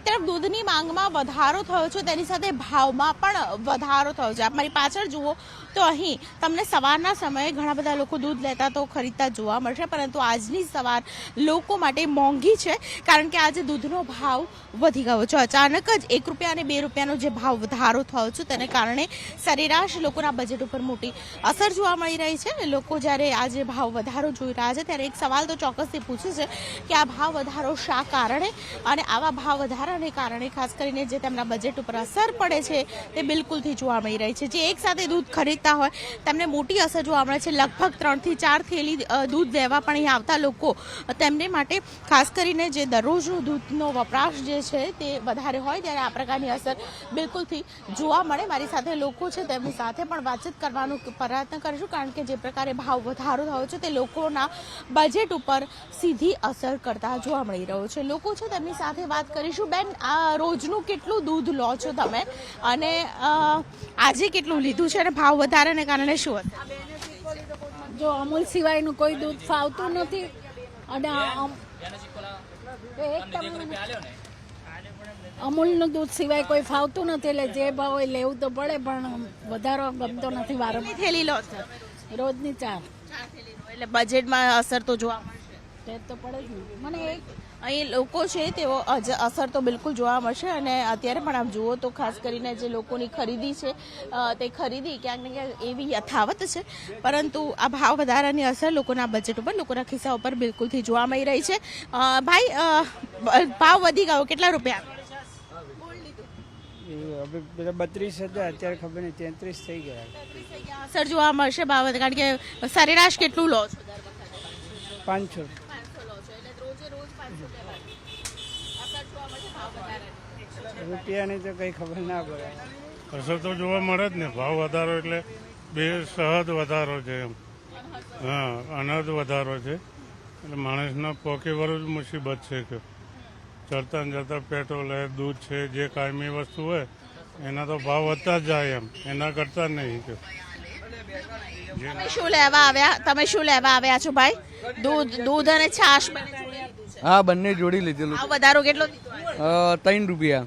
એક તરફ દૂધની માંગમાં વધારો થયો છે, તેની સાથે ભાવમાં પણ વધારો થયો છે. આપ મારી પાછળ જુઓ તો અહીં તમને સવારના સમયે ઘણા બધા લોકો દૂધ લેતા તો ખરીદતા જોવા મળશે, પરંતુ આજની સવાર લોકો માટે મોંઘી છે, કારણ કે આજે દૂધનો ભાવ વધી ગયો છે. અચાનક જ એક રૂપિયા અને બે રૂપિયાનો જે ભાવ વધારો થયો છે, તેને કારણે સરેરાશ લોકોના બજેટ ઉપર મોટી અસર જોવા મળી રહી છે લોકો જ્યારે આજે ભાવ વધારો જોઈ રહ્યા છે, ત્યારે એક સવાલ તો ચોક્કસથી પૂછે છે કે આ ભાવ વધારો શા કારણે અને આવા ભાવ વધારાને કારણે ખાસ કરીને જે તેમના બજેટ ઉપર અસર પડે છે, તે બિલકુલથી જોવા મળી રહી છે. જે એક સાથે દૂધ ખરીદતા હોય, તેમને મોટી અસર જોવા મળે છે. લગભગ ત્રણથી ચાર થેલી દૂધ લેવા પણ અહીં આવતા લોકો, તેમને માટે ખાસ કરીને જે દરરોજનું દૂધનો વપરાશ જે છે, તે વધારે હોય ત્યારે આ પ્રકારની અસર બિલકુલથી જોવા મળે. મારી સાથે લોકો છે, તેમની સાથે પણ વાતચીત કરવાનો પ્રયત્ન કરીશું, કારણ કે જે પ્રકારે ભાવ વધારો થયો છે, તે લોકોના બજેટ ઉપર સીધી અસર કરતા જોવા મળી રહ્યો છે. લોકો છે, તેમની સાથે વાત કરીશું. બેન આ રોજનું કેટલું દૂધ લો છો તમે? અને આજે કેટલું લીધું છે? અને ભાવ વધારાને કારણે શું હતું જો અમૂલ સિવાયનું કોઈ દૂધ ફાવતું નથી અને અમૂલનું દૂધ સિવાય કોઈ ફાવતું નથી એટલે જે ભાવ હોય લેવું તો પડે પણ વધારો ગમતો નથી વારો થેલી લો રોજની ચાર. ચાર એટલે બજેટમાં અસર તો જોવા મળશે. તે તો પડે જ મને એક અહીં લોકો છે તેઓ અસર તો બિલકુલ જોવા મળશે અને અત્યારે પણ આપ જુઓ તો ખાસ કરીને જે લોકોની ખરીદી છે તે ખરીદી ક્યાંક ને ક્યાંક એવી યથાવત છે. પરંતુ આ ભાવ વધારાની અસર લોકોના બજેટ ઉપર લોકોના ખિસ્સા ઉપર બિલકુલથી જોવા મળી રહી છે. ભાઈ ભાવ વધી ગયો. કેટલા રૂપિયા? બત્રીસ હતા અત્યારે ખબર નહીં તેત્રીસ થઈ ગયા. અસર જોવા મળશે ભાવ કારણ કે સરેરાશ કેટલું લો છો? પાંચસો. રૂપિયાની તો કઈ ખબર ના પડે. અસર તો જોવા મળે જ ને. ભાવ વધારો એટલે બે સહજ વધારો છે એમ. હા અનાજ વધારો છે. એટલે માણસના પોકે જ મુસીબત છે કે ચડતા ને જતા પેટ્રોલ હે દૂધ છે જે કાયમી વસ્તુ હોય એના તો ભાવ વધતા જ જાય એમ. એના કરતા નહીં કે. શું લેવા આવ્યા? તમે શું લેવા આવ્યા છો ભાઈ? દૂધ દૂધ અને છાશ છે. હા બંને જોડી લીધેલું વધારો કેટલો દીધો ત્રણ રૂપિયા.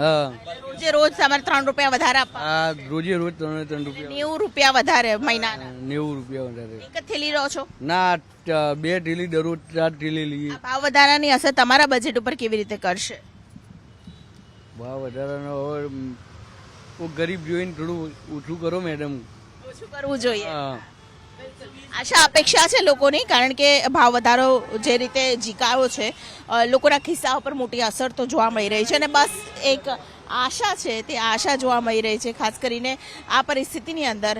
હા. રોજે રોજ તમારે ત્રણ રૂપિયા વધારે આપવા? રોજે રોજ ત્રણ ત્રણ રૂપિયા. નેવું રૂપિયા વધારે મહિના નેવું રૂપિયા વધારે. એક જ થેલી રહો છો? ના બે ઢીલી દરરોજ ચાર ઢીલી લઈએ. આ ભાવ વધારાની અસર તમારા બજેટ ઉપર કેવી રીતે કરશે? ભાવ વધારાનો હવે ગરીબ જોઈને થોડું ઓછું કરો મેડમ ઓછું કરવું જોઈએ. હા. આશા, અપેક્ષા છે લોકોની, કારણ કે ભાવ વધારો જે રીતે જીકાયો છે લોકોના ખિસ્સા ઉપર મોટી અસર તો જોવા મળી રહી છે અને બસ એક આશા છે, તે આશા જોવા મળી રહી છે, ખાસ કરીને આ પરિસ્થિતિની અંદર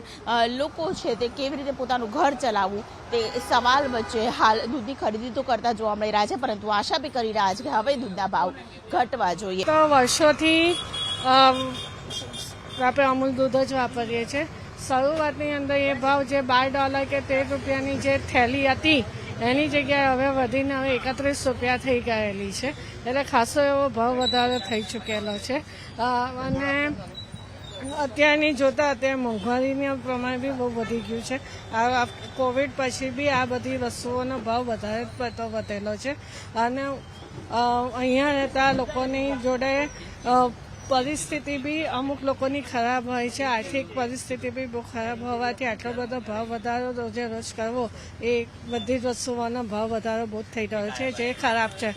લોકો છે તે કેવી રીતે પોતાનું ઘર ચલાવવું, તે સવાલ વચ્ચે હાલ દૂધની ખરીદી તો કરતા જોવા મળી રહ્યા છે, પરંતુ આશા બી કરી રહ્યા છે કે હવે દૂધના ભાવ ઘટવા જોઈએ. વર્ષોથી આપણે અમૂલ દૂધ જ વાપરીએ છીએ. શરૂઆતની અંદર એ ભાવ જે બાર ડોલર કે તેર રૂપિયાની જે થેલી હતી, એની જગ્યાએ હવે વધીને હવે એકત્રીસ રૂપિયા થઈ ગયેલી છે. એટલે ખાસો એવો ભાવ વધારો થઈ ચૂકેલો છે. અને અત્યારની જોતા અત્યારે મોંઘવારીનું પ્રમાણ બી બહુ વધી ગયું છે. આ કોવિડ પછી બી આ બધી વસ્તુઓનો ભાવ વધારે પડતો વધેલો છે. અને અહીંયા રહેતા લોકોની જોડે પરિસ્થિતિ બી અમુક લોકોની ખરાબ હોય છે. આર્થિક પરિસ્થિતિ બી બહુ ખરાબ હોવાથી આટલો બધો ભાવ વધારો રોજે રોજ કરવો એ બધી જ વસ્તુઓનો ભાવ વધારો બહુ થઈ રહ્યો છે, જે ખરાબ છે.